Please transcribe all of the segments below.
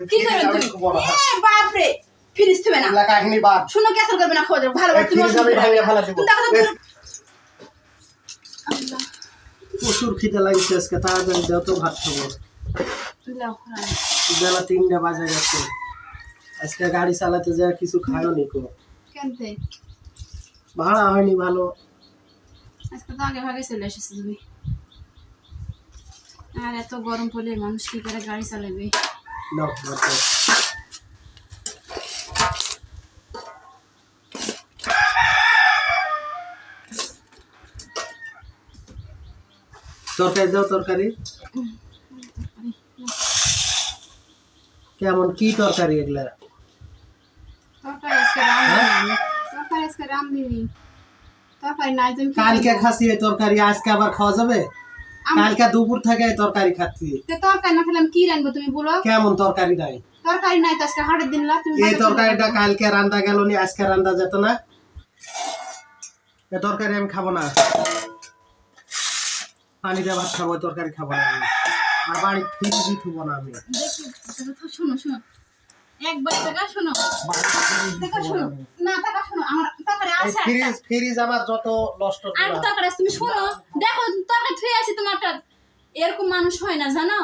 কি করবেন তুমি? বাপ রে ফিরিস তুমি না। কাহিনী বাদ শুনো ক্যাসেল করবে না খোঁজ ভালো এই ফ্রিজ আমি ভাঙিয়ে ফেলা দিব। তুমি দেখো তো তুমি- প্রচুর খিদে লাগছে আজকে তাড়াতাড়ি যত ভাত খাব। বেলা তিনটা বাজে গেছে। আজকে গাড়ি চালাতে যা কিছু খায়ও নি কো। ভাড়া হয়নি ভালো। আজকে তো আগে ভাগে চলে এসেছ তুমি। আর এত গরম পড়লে মানুষ কি করে গাড়ি চালাবে? নাও ভাত দাও। তরকারি দাও তরকারি। কেমন কি তরকারি এগুলা? তরকারি আজকে রাম তরকারি আজকে রাম দিবি তরকারি নাই তুমি কি কালকে করব? খাসি এই তরকারি আজকে আবার খাওয়া যাবে? আমি- কালকে দুপুর থেকে তরকারি খাচ্ছি। তরকারি না খেলে আমি কি রাখব তুমি বলো? কেমন তরকারি নাই? তরকারি নাই তো আজকে হাটের দিন তুমি এই তরকারিটা কালকে রান্দা গেল নি আজকে রান্দা যেত না। এই তরকারি আমি খাব না। পানি দিয়ে ভাত খাব তরকারি খাব না আর বাড়ি ফ্রিজই থুবো না আমি। দেখো, শোনো শোনো। একবার টাকা শোনো। দেখো থুবো শোনো। না। টাকা শোনো। আমার তরকারি এই আছে ফ্রিজ ফ্রিজ আমার যত নষ্ট আর করা। তরকারি তুমি শোনো। দেখো তরকারি আসি তোমার তোমারটা এরকম মানুষ হয় না জানো।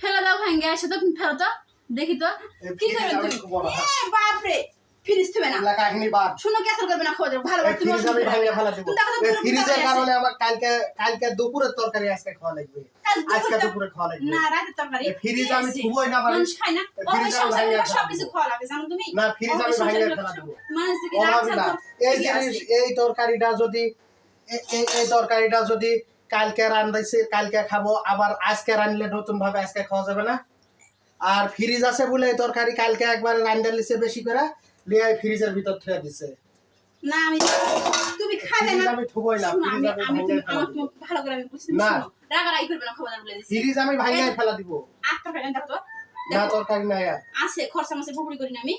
ফেলে দাও ভাঙ্গে আসে তো ফেলা তো দেখি তো। কি করে তুমি? থুবো না। কাহিনী বাদ। শুনো করবে না খোঁজ ভালো এই তুমি আমি ভাঙিয়ে ফেলা দিব ফ্রিজের কারণে আমার কালকে কালকে দুপুরের তরকারি আজকে খাওয়া লাগবে। আজকে দুপুরে খাওয়া লাগবে। না রাতের তরকারি। ফ্রিজ আমি। থুবোই না না। ফ্রিজ আমি ভাঙিয়ে সব কিছু খাওয়া লাগে জানো তুমি না ফ্রিজ আমি ভাঙিয়ে ফেলা দিব মানুষ না। এই জিনিস এই তরকারিটা যদি এই তরকারিটা যদি কালকে রান্ধাইছে কালকে খাব আবার আজকে রানলে নতুন ভাবে আজকে খাওয়া যাবে না। আর ফ্রিজ আছে বলে এই তরকারি কালকে একবার লিছে বেশি করে। লিয়ে ফ্রিজের ভিতর থুয়ে দিছে। না আমি তুমি খাবে না। আমি থুবই না আমি আমি ভালো করে আমি বুঝতে না। রাগারাগি করবে না খবর বলে দিচ্ছি ফ্রিজ আমি ভাঙিয়ে ফেলা দিব। আট তরকারি দেখো তো। না তরকারি নাই আছে খরচা মাসে পুকুরি করি না আমি।